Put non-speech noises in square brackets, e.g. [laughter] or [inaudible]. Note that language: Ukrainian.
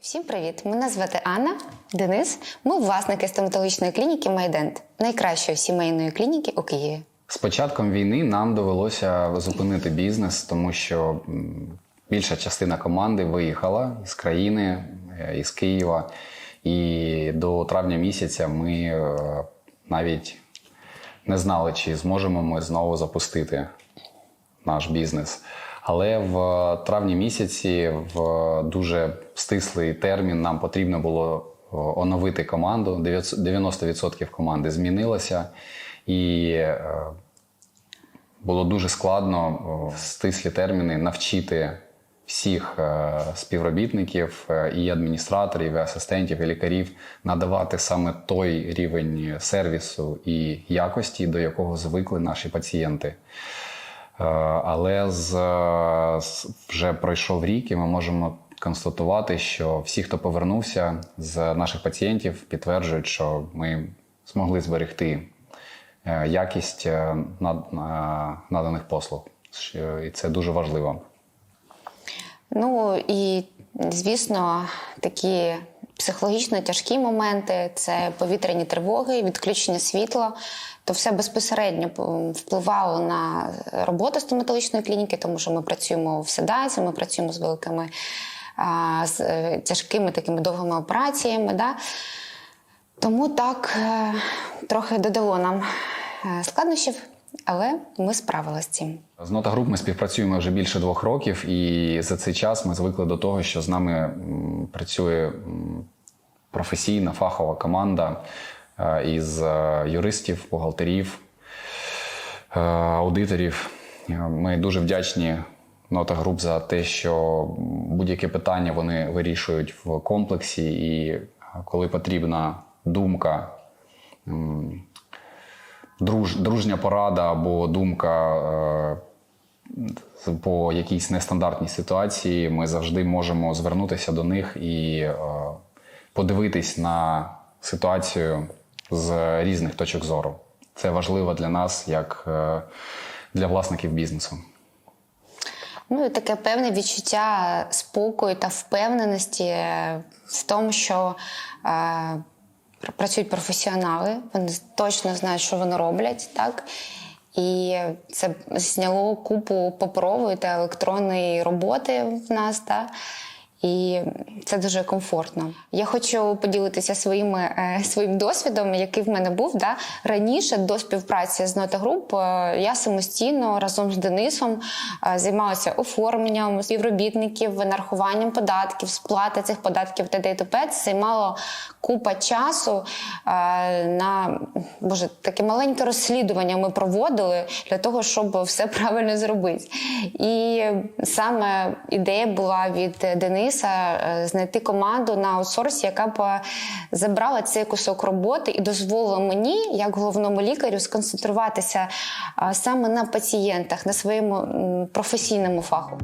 Всім привіт! Мене звати Анна, Денис. Ми власники стоматологічної клініки Майдент, найкращої сімейної клініки у Києві. З початком війни нам довелося зупинити бізнес, тому що більша частина команди виїхала з країни, е, із Києва. І до травня місяця ми е, навіть не знали, чи зможемо ми знову запустити наш бізнес. Але в травні місяці, в дуже стислий термін, нам потрібно було оновити команду. 90% команди змінилося, і е, було дуже складно в стислі терміни навчити всіх е, співробітників е, і адміністраторів, і асистентів, і лікарів надавати саме той рівень сервісу і якості, до якого звикли наші пацієнти. Е, Але з, вже пройшов рік, і ми можемо констатувати, що всі, хто повернувся з наших пацієнтів, підтверджують, що ми змогли зберегти е, якість е, наданих послуг. І це дуже важливо. Ну і звісно, такі психологічно тяжкі моменти це повітряні тривоги, відключення світла. То все безпосередньо впливало на роботу стоматологічної клініки, тому що ми працюємо в седації, ми працюємо з великими з е, тяжкими такими довгими операціями. Да? Тому так е, трохи додало нам е, складнощів, але ми справилися з цим. З Нота Груп ми співпрацюємо вже більше двох років, і за цей час ми звикли до того, що з нами працює професійна фахова команда е, із е, юристів, бухгалтерів, е, аудиторів. Ми дуже вдячні Нота Груп за те, що будь-яке питання вони вирішують в комплексі, і коли потрібна думка друж, дружня порада або думка е, по якійсь нестандартній ситуації, ми завжди можемо звернутися до них і е, подивитись на ситуацію з різних точок зору. Це важливо для нас, як е, для власників бізнесу. Ну і таке певне відчуття спокою та впевненості в тому, що е, працюють професіонали, вони точно знають, що вони роблять, так? І це зняло купу паперової та електронної роботи в нас. Так? І це дуже комфортно. Я хочу поділитися своїми, е, своїм досвідом, який в мене був. Да? Раніше до співпраці з Нотагруп е, я самостійно разом з Денисом е, займалася оформленням співробітників, нарахуванням податків, сплати цих податків та т.д. Це займало купа часу на боже, таке маленьке розслідування ми проводили для того, щоб все [laughs] правильно зробити. І саме ідея була від Дениса е, знайти команду на аутсорсі, яка б е, забрала цей кусок роботи і дозволила мені, як головному лікарю, сконцентруватися е, саме на пацієнтах, на своєму професійному фаху.